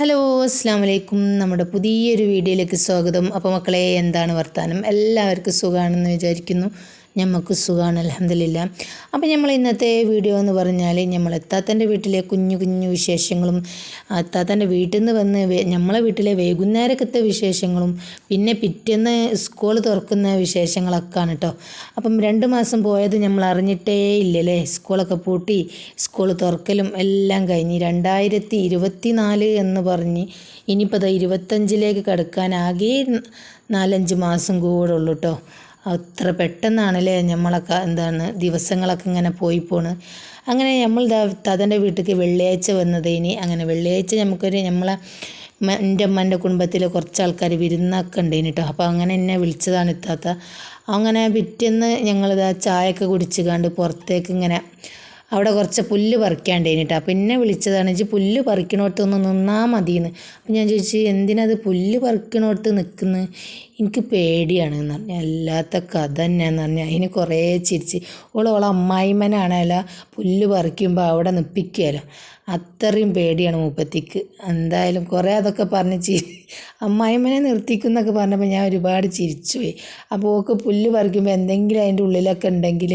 Hello അസ്സാം വലൈക്കും നമ്മുടെ പുതിയൊരു വീഡിയോയിലേക്ക് സ്വാഗതം. അപ്പോൾ മക്കളെ എന്താണ് വർത്താനം? എല്ലാവർക്കും സുഖമാണെന്ന് വിചാരിക്കുന്നു. ഞമ്മക്ക് സുഖമാണ് അലഹമില്ല അപ്പോൾ നമ്മൾ ഇന്നത്തെ വീഡിയോ എന്ന് പറഞ്ഞാൽ നമ്മൾ എത്താത്തന്റെ വീട്ടിലെ കുഞ്ഞു കുഞ്ഞു വിശേഷങ്ങളും എത്താത്തന്റെ വീട്ടിൽ നിന്ന് വന്ന് നമ്മളെ വീട്ടിലെ വൈകുന്നേരക്കത്തെ വിശേഷങ്ങളും പിന്നെ പിറ്റേന്ന് സ്കൂൾ തുറക്കുന്ന വിശേഷങ്ങളൊക്കെയാണ് കേട്ടോ അപ്പം രണ്ട് മാസം പോയത് നമ്മൾ അറിഞ്ഞിട്ടേ ഇല്ലല്ലേ? സ്കൂളൊക്കെ പൂട്ടി സ്കൂൾ തുറക്കലും എല്ലാം കഴിഞ്ഞ് രണ്ടായിരത്തി ഇരുപത്തി നാല് എന്ന് പറഞ്ഞ് ഇനിയിപ്പോൾ അത് ഇരുപത്തഞ്ചിലേക്ക് കടക്കാനാകെ നാലഞ്ച് മാസം കൂടെ ഉള്ളൂ കേട്ടോ അത്ര പെട്ടെന്നാണല്ലേ നമ്മളൊക്കെ എന്താണ് ദിവസങ്ങളൊക്കെ ഇങ്ങനെ പോയി പോണ്. അങ്ങനെ നമ്മൾ തതന്റെ വീട്ടിലേക്ക് വെള്ളിയാഴ്ച വന്നതേനി അങ്ങനെ വെള്ളിയാഴ്ച നമുക്കൊരു നമ്മളെ എന്റെ അമ്മന്റെ കുടുംബത്തിൽ കുറച്ച് ആൾക്കാർ വിരുന്നൊക്കെ ഉണ്ടായിന് കേട്ടോ അപ്പോൾ അങ്ങനെ എന്നെ വിളിച്ചതാണ് ഇത്താത്ത. അങ്ങനെ പിറ്റേന്ന് ഞങ്ങളിതാ ചായയൊക്കെ കുടിച്ച് കണ്ട് പുറത്തേക്ക് ഇങ്ങനെ അവിടെ കുറച്ച് പുല്ല് പറിക്കാണ്ടേനി കേട്ടോ അപ്പം എന്നെ വിളിച്ചതാണ് വെച്ചാൽ പുല്ല് പറിക്കണോടത്ത് ഒന്ന് നിന്നാൽ മതിയെന്ന് അപ്പം ഞാൻ ചോദിച്ചു എന്തിനത് പുല്ല് പറിക്കണോടത്ത് നിൽക്കുന്നത് എനിക്ക് പേടിയാണ് എന്ന് പറഞ്ഞു അല്ലാത്ത കഥ തന്നെയാന്ന് പറഞ്ഞാൽ അതിന് കുറേ ചിരിച്ച്. ഓൾ ഓളെ അമ്മായിമ്മനാണല്ല പുല്ല് പറിക്കുമ്പോൾ അവിടെ നിൽപ്പിക്കുകയല്ലോ അത്രയും പേടിയാണ് മൂപ്പത്തിക്ക്. എന്തായാലും കുറേ അതൊക്കെ പറഞ്ഞ് ചിരി അമ്മായിമ്മനെ നിർത്തിക്കുന്നൊക്കെ പറഞ്ഞപ്പോൾ ഞാൻ ഒരുപാട് ചിരിച്ചുപോയി. അപ്പോൾ ഓക്ക് പുല്ല് പറിക്കുമ്പോൾ എന്തെങ്കിലും അതിന്റെ ഉള്ളിലൊക്കെ ഉണ്ടെങ്കിൽ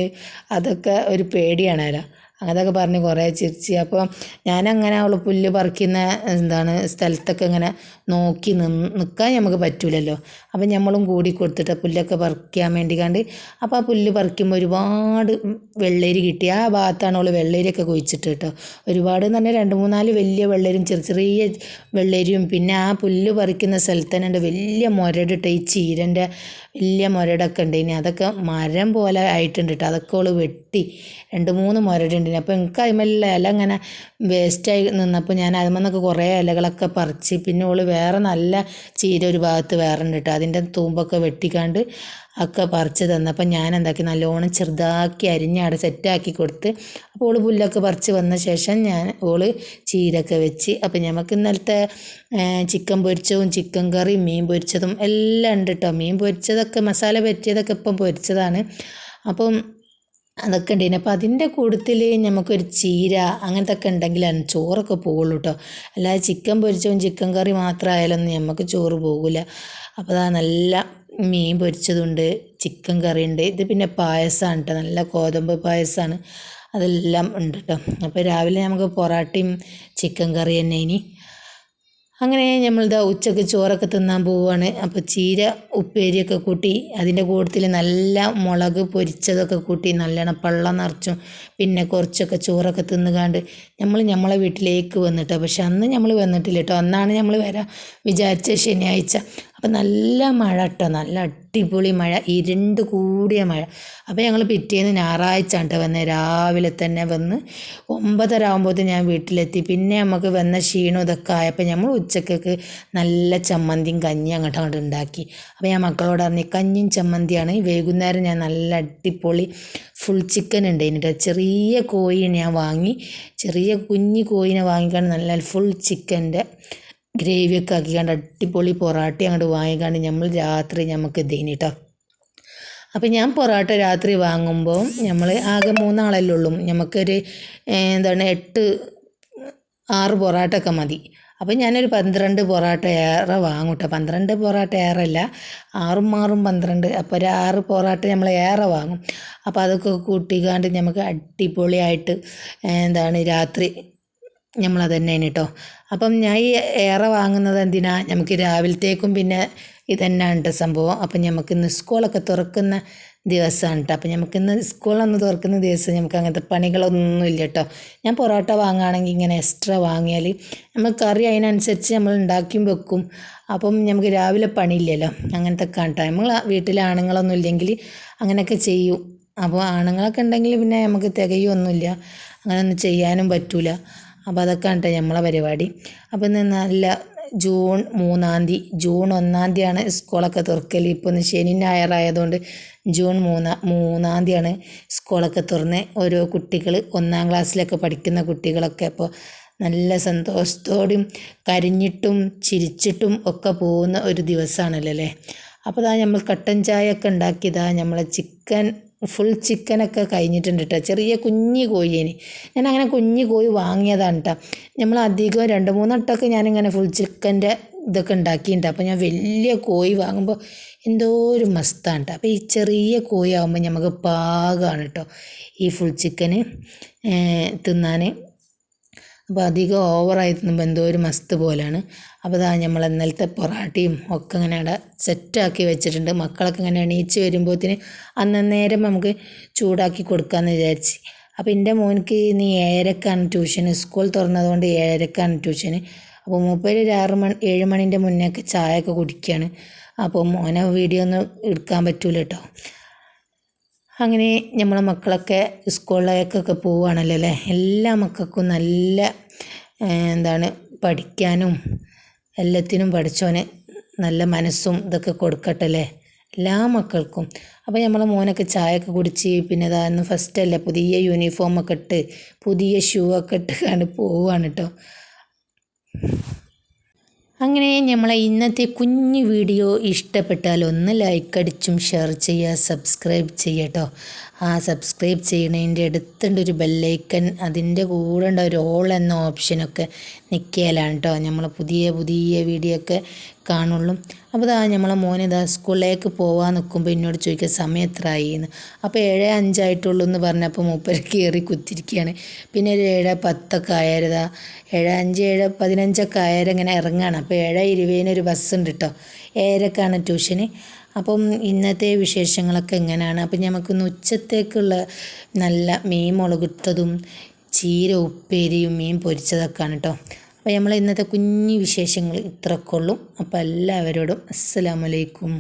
അതൊക്കെ ഒരു പേടിയാണല്ലോ അതൊക്കെ പറഞ്ഞ് കുറേ ചിരിച്ച്. അപ്പോൾ ഞാനങ്ങനെ അവൾ പുല്ല് പറിക്കുന്ന എന്താണ് സ്ഥലത്തൊക്കെ ഇങ്ങനെ നോക്കി നിന്ന് നിൽക്കാൻ നമുക്ക് പറ്റൂലല്ലോ. അപ്പം നമ്മളും കൂടി കൊടുത്തിട്ട് പുല്ലൊക്കെ പറിക്കാൻ വേണ്ടി കണ്ട് അപ്പോൾ ആ പുല്ല് പറിക്കുമ്പോൾ ഒരുപാട് വെള്ളരി കിട്ടി. ആ ഭാഗത്താണ് അവൾ വെള്ളരിയൊക്കെ കുഴിച്ചിട്ട് കേട്ടോ. ഒരുപാട് പറഞ്ഞാൽ രണ്ട് മൂന്നാൽ വലിയ വെള്ളരിയും ചെറിയ ചെറിയ വെള്ളരിയും പിന്നെ ആ പുല്ല് പറിക്കുന്ന സ്ഥലത്ത് തന്നെ ഉണ്ട് വലിയ മുരടിട്ട് ഈ ചീരന്റെ വലിയ മുരടൊക്കെ ഇനി അതൊക്കെ മരം പോലെ ആയിട്ടുണ്ട് കേട്ടോ അതൊക്കെ അവൾ വെട്ടി. രണ്ട് മൂന്ന് മുരടുണ്ട് അപ്പോൾ എനിക്ക് അതിമെല്ലാം ഇല ഇങ്ങനെ വേസ്റ്റായി നിന്നപ്പോൾ ഞാൻ അതിമെന്നൊക്കെ കുറേ ഇലകളൊക്കെ പറിച്ച്. പിന്നെ ഓൾ വേറെ നല്ല ചീര ഒരു ഭാഗത്ത് വേറെ ഉണ്ട് കേട്ടോ അതിന്റെ തൂമ്പൊക്കെ വെട്ടിക്കാണ്ട് ഒക്കെ പറിച്ച് തന്നപ്പോൾ ഞാൻ എന്താക്കി നല്ലോണം ചെറുതാക്കി അരിഞ്ഞ് അവിടെ സെറ്റാക്കി കൊടുത്ത് അപ്പോൾ ഓൾ പുല്ലൊക്കെ പറിച്ച് വന്ന ശേഷം ഞാൻ ഓൾ ചീരൊക്കെ വെച്ച് അപ്പോൾ ഞമ്മക്ക് ഇന്നലത്തെ ചിക്കൻ പൊരിച്ചതും ചിക്കൻ കറിയും മീൻ പൊരിച്ചതും എല്ലാം ഉണ്ട് കേട്ടോ മീൻ പൊരിച്ചതൊക്കെ മസാല പറ്റിയതൊക്കെ ഇപ്പം പൊരിച്ചതാണ്. അപ്പം അതൊക്കെ ഉണ്ടായിന് അപ്പോൾ അതിന്റെ കൂട്ടത്തിൽ നമുക്കൊരു ചീര അങ്ങനത്തെ ഒക്കെ ഉണ്ടെങ്കിലാണ് ചോറൊക്കെ പോകുള്ളൂ കേട്ടോ അല്ലാതെ ചിക്കൻ പൊരിച്ചതും ചിക്കൻ കറി മാത്രമായാലൊന്നും നമുക്ക് ചോറ് പോകില്ല അപ്പോൾ അതാ നല്ല മീൻ പൊരിച്ചതുണ്ട് ചിക്കൻ കറി ഉണ്ട് ഇത് പിന്നെ പായസമാണ് കേട്ടോ നല്ല ഗോതമ്പ് പായസമാണ് അതെല്ലാം ഉണ്ട് കേട്ടോ അപ്പോൾ രാവിലെ നമുക്ക് പൊറാട്ടയും ചിക്കൻ കറി തന്നെ ഇനി. അങ്ങനെ നമ്മളിതാ ഉച്ചയ്ക്ക് ചോറൊക്കെ തിന്നാൻ പോവുകയാണ് അപ്പോൾ ചീര ഉപ്പേരിയൊക്കെ കൂട്ടി അതിന്റെ കൂട്ടത്തിൽ നല്ല മുളക് പൊരിച്ചതൊക്കെ കൂട്ടി നല്ലോണം പള്ളം നിറച്ചും. പിന്നെ കുറച്ചൊക്കെ ചോറൊക്കെ തിന്നുകാണ്ട് നമ്മൾ നമ്മളെ വീട്ടിലേക്ക് വന്നിട്ടോ പക്ഷെ അന്ന് നമ്മൾ വന്നിട്ടില്ല കേട്ടോ അന്നാണ് നമ്മൾ വരാൻ വിചാരിച്ച ശനിയാഴ്ച. അപ്പം നല്ല മഴ കേട്ടോ. നല്ല അടിപൊളി മഴ. ഇരുണ്ട് കൂടിയ മഴ. അപ്പോൾ ഞങ്ങൾ പിറ്റേന്ന് ഞായറാഴ്ച കേട്ടോ വന്ന്. രാവിലെ തന്നെ വന്ന് ഒമ്പതര ആകുമ്പോഴത്തേന് ഞാൻ വീട്ടിലെത്തി. പിന്നെ നമുക്ക് വന്ന ക്ഷീണം ഇതൊക്കെ ആയപ്പോൾ നമ്മൾ ഉച്ചക്കൊക്കെ നല്ല ചമ്മന്തിയും കഞ്ഞി അങ്ങോട്ട് അങ്ങോട്ട് ഉണ്ടാക്കി. അപ്പോൾ ഞാൻ മക്കളോട് പറഞ്ഞു കഞ്ഞിയും ചമ്മന്തിയാണ്. വൈകുന്നേരം ഞാൻ നല്ല അടിപൊളി ഫുൾ ചിക്കൻ ഉണ്ട് എന്നിട്ട് ചെറിയ കോഴിയാണ് ഞാൻ വാങ്ങി ചെറിയ കുഞ്ഞു കോഴിനെ വാങ്ങിക്കാണ് നല്ല ഫുൾ ചിക്കന്റെ ഗ്രേവിയൊക്കെ ആക്കിക്കാണ്ട് അടിപൊളി പൊറാട്ട അങ്ങോട്ട് വാങ്ങിക്കാണ്ട് നമ്മൾ രാത്രി നമുക്ക് ഇതേനി കേട്ടോ അപ്പം ഞാൻ പൊറാട്ട രാത്രി വാങ്ങുമ്പോൾ നമ്മൾ ആകെ മൂന്നാളല്ലേ ഉള്ളൂ. നമുക്കൊരു എന്താണ് എട്ട് ആറ് പൊറാട്ട ഒക്കെ മതി. അപ്പം ഞാനൊരു പന്ത്രണ്ട് പൊറാട്ട ഏറെ വാങ്ങും പന്ത്രണ്ട് പൊറാട്ട ഏറെ അല്ല ആറും ആറും പന്ത്രണ്ട്. അപ്പോൾ ഒരു ആറ് പൊറാട്ട നമ്മൾ ഏറെ വാങ്ങും. അപ്പോൾ അതൊക്കെ കൂട്ടിക്കാണ്ട് നമുക്ക് അടിപൊളിയായിട്ട് എന്താണ് രാത്രി നമ്മളത് തന്നെയാണ് കേട്ടോ അപ്പം ഞാൻ ഈ ഏറ വാങ്ങുന്നത് എന്തിനാ? നമുക്ക് രാവിലത്തേക്കും പിന്നെ ഇതന്നെയാണ് കേട്ടോ സംഭവം. അപ്പം നമുക്ക് ഇന്ന് സ്കൂളൊക്കെ തുറക്കുന്ന ദിവസമാണ് കേട്ടോ അപ്പം നമുക്ക് ഇന്ന് സ്കൂളൊന്ന് തുറക്കുന്ന ദിവസം നമുക്ക് അങ്ങനത്തെ പണികളൊന്നും ഇല്ല കേട്ടോ ഞാൻ പൊറോട്ട വാങ്ങുകയാണെങ്കിൽ ഇങ്ങനെ എക്സ്ട്രാ വാങ്ങിയാൽ നമ്മൾ കറി അതിനനുസരിച്ച് നമ്മൾ ഉണ്ടാക്കിയും വെക്കും. അപ്പം നമുക്ക് രാവിലെ പണിയില്ലല്ലോ. അങ്ങനത്തെ കേട്ടോ നമ്മൾ വീട്ടിൽ ആണുങ്ങളൊന്നും ഇല്ലെങ്കിൽ അങ്ങനെയൊക്കെ ചെയ്യും. അപ്പോൾ ആണുങ്ങളൊക്കെ ഉണ്ടെങ്കിൽ പിന്നെ നമുക്ക് തികയൊന്നുമില്ല അങ്ങനെയൊന്നും ചെയ്യാനും പറ്റൂല. അപ്പോൾ അതൊക്കെ കേട്ടോ നമ്മളെ പരിപാടി. അപ്പോൾ ഇന്ന് നല്ല ജൂൺ മൂന്നാം തീയതി ജൂൺ ഒന്നാം തീയതിയാണ് സ്കൂളൊക്കെ തുറക്കൽ ഇപ്പോൾ ഒന്ന് ശനി ഞായറായതുകൊണ്ട് ജൂൺ മൂന്നാം മൂന്നാം തീയതിയാണ് സ്കൂളൊക്കെ തുറന്ന് ഓരോ കുട്ടികൾ ഒന്നാം ക്ലാസ്സിലൊക്കെ പഠിക്കുന്ന കുട്ടികളൊക്കെ അപ്പോൾ നല്ല സന്തോഷത്തോടെയും കരിഞ്ഞിട്ടും ചിരിച്ചിട്ടും ഒക്കെ പോകുന്ന ഒരു ദിവസമാണല്ലോ അല്ലേ? അപ്പോൾ ഇതാ നമ്മൾ കട്ടൻ ചായ ഒക്കെ ഉണ്ടാക്കിയതാ നമ്മളെ ചിക്കൻ ഫുൾ ചിക്കനൊക്കെ കഴിഞ്ഞിട്ടുണ്ട് കേട്ടോ ചെറിയ കുഞ്ഞി കോഴിയേന്. ഞാൻ അങ്ങനെ കുഞ്ഞി കോഴി വാങ്ങിയതാണ് കേട്ടോ നമ്മൾ അധികം രണ്ട് മൂന്നെട്ടൊക്കെ ഞാനിങ്ങനെ ഫുൾ ചിക്കന്റെ ഇതൊക്കെ ഉണ്ടാക്കിയിട്ടുണ്ട് അപ്പോൾ ഞാൻ വലിയ കോഴി വാങ്ങുമ്പോൾ എന്തോ ഒരു മസ്താണ് കേട്ടോ അപ്പോൾ ഈ ചെറിയ കോഴി ആകുമ്പോൾ നമുക്ക് പാകമാണ് കേട്ടോ ഈ ഫുൾ ചിക്കന് തിന്നാൻ അപ്പോൾ അധികം ഓവറായി തിന്നുമ്പോൾ എന്തോ ഒരു മസ്ത് പോലെയാണ് അപ്പോൾ അതാ നമ്മൾ ഇന്നലത്തെ പൊറാട്ടയും ഒക്കെ ഇങ്ങനെ അവിടെ സെറ്റാക്കി വെച്ചിട്ടുണ്ട്. മക്കളൊക്കെ ഇങ്ങനെ എണീച്ച് വരുമ്പോഴത്തേന് അന്നേരം നമുക്ക് ചൂടാക്കി കൊടുക്കാമെന്ന് വിചാരിച്ച്. അപ്പോൾ എന്റെ മോനിക്ക് ഇനി ഏഴരക്കാണ് ട്യൂഷൻ സ്കൂൾ തുറന്നതുകൊണ്ട് ഏഴരക്കാണ് ട്യൂഷന് അപ്പോൾ മൂപ്പര് ഒരു ആറ് മണി ഏഴ് മണിന്റെ മുന്നേക്ക് ചായ ഒക്കെ കുടിക്കുകയാണ് അപ്പോൾ മോനെ വീഡിയോ ഒന്നും എടുക്കാൻ പറ്റൂല കേട്ടോ. അങ്ങനെ നമ്മളെ മക്കളൊക്കെ സ്കൂളിലേക്കൊക്കെ പോവുകയാണല്ലോ അല്ലേ? എല്ലാ മക്കൾക്കും നല്ല എന്താണ് പഠിക്കാനും എല്ലാത്തിനും പഠിച്ചോന് നല്ല മനസ്സും ഇതൊക്കെ കൊടുക്കട്ടെ അല്ലേ? എല്ലാ മക്കൾക്കും. അപ്പോൾ നമ്മളെ മോനൊക്കെ ചായയൊക്കെ കുടിച്ച് പിന്നെ ഇതാ ഫസ്റ്റ് അല്ലേ? പുതിയ യൂണിഫോമൊക്കെ ഇട്ട് പുതിയ ഷൂ ഒക്കെ ഇട്ട് കണ്ട് പോവുകയാണ് കേട്ടോ അങ്ങനെ നമ്മളെ ഇന്നത്തെ കുഞ്ഞു വീഡിയോ ഇഷ്ടപ്പെട്ടാൽ ഒന്ന് ലൈക്ക് അടിച്ചും ഷെയർ ചെയ്യുക സബ്സ്ക്രൈബ് ചെയ്യട്ടോ ആ സബ്സ്ക്രൈബ് ചെയ്യണതിന്റെ അടുത്തുണ്ട് ഒരു ബെല്ലൈക്കൻ അതിന്റെ കൂടെ ഉണ്ട് ഒരു ഓൾ എന്ന ഓപ്ഷനൊക്കെ നിൽക്കിയാലാണ് കേട്ടോ നമ്മൾ പുതിയ പുതിയ വീഡിയോ ഒക്കെ കാണുള്ളൂ. അപ്പോൾ ഇതാ നമ്മളെ മോനെ ഇതാ സ്കൂളിലേക്ക് പോകാൻ നിൽക്കുമ്പോൾ എന്നോട് ചോദിക്കുക സമയം എത്രയായി? എന്ന്. അപ്പോൾ ഏഴ് അഞ്ചായിട്ടുള്ളൂ എന്ന് പറഞ്ഞപ്പോൾ മൂപ്പര് കയറി കുത്തിരിക്കുകയാണ്. പിന്നെ ഒരു ഏഴ് പത്തൊക്കെ ആയരുതാ ഏഴ് അഞ്ച് ഏഴ് പതിനഞ്ചൊക്കെ ആയാലും ഇങ്ങനെ ഇറങ്ങുകയാണ്. അപ്പോൾ ഏഴ് ഇരുപതിന് ഒരു ബസ് ഉണ്ട് കേട്ടോ ഏഴരക്കാണ് ട്യൂഷന് അപ്പം ഇന്നത്തെ വിശേഷങ്ങളൊക്കെ എങ്ങനെയാണ് അപ്പം നമുക്കിന്ന് ഉച്ചത്തേക്കുള്ള നല്ല മീൻ മുളകിട്ടതും ചീര ഉപ്പേരിയും മീൻ പൊരിച്ചതൊക്കെയാണ് കേട്ടോ അപ്പോൾ നമ്മൾ ഇന്നത്തെ കുഞ്ഞു വിശേഷങ്ങൾ ഇത്രയൊക്കെ ഉള്ളൂ അപ്പോൾ എല്ലാവരോടും അസ്സലാമലൈക്കും